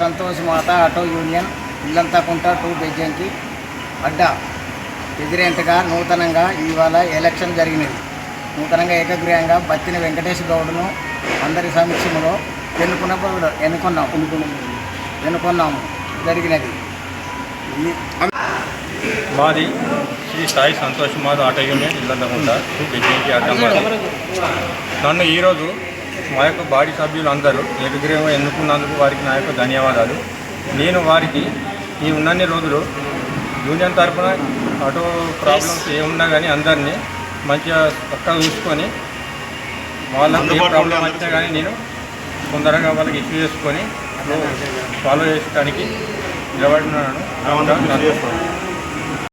సంతోష్ మాత auto union ఇల్లంతా కుంట two Bejjanki అడ్డా. ఎదిరెంట్గా నూతనంగా ఇవాళ ఎలక్షన్ జరిగినది. నూతనంగా ఏకగ్రీయంగా బత్తిని వెంకటేష్ గౌడ్ను అందరి సమీక్షంలో ఎన్నుకున్నప్పుడు ఎన్నుకున్నాం. ఎన్నుకున్నాము. జరిగినది. మాది శ్రీ సాయి ఆటో యూనియన్ ఇల్లందకుండా బెజ్జింకి అడ్డం మాది. నన్ను ఈరోజు మా యొక్క బాడీ సభ్యులు అందరూ ఏకగ్రీవం ఎన్నుకున్నందుకు వారికి నా యొక్క ధన్యవాదాలు. నేను వారికి ఈ ఉన్నన్ని రోజులు యూనియన్ తరఫున ఆటో ప్రాబ్లమ్స్ ఏమున్నా కానీ అందరినీ మంచిగా చక్కగా చూసుకొని వాళ్ళకి ఏ ప్రాబ్లం వచ్చినా కానీ నేను తొందరగా వాళ్ళకి ఇష్యూ చేసుకొని ఫాలో చేయడానికి నిలబడినాను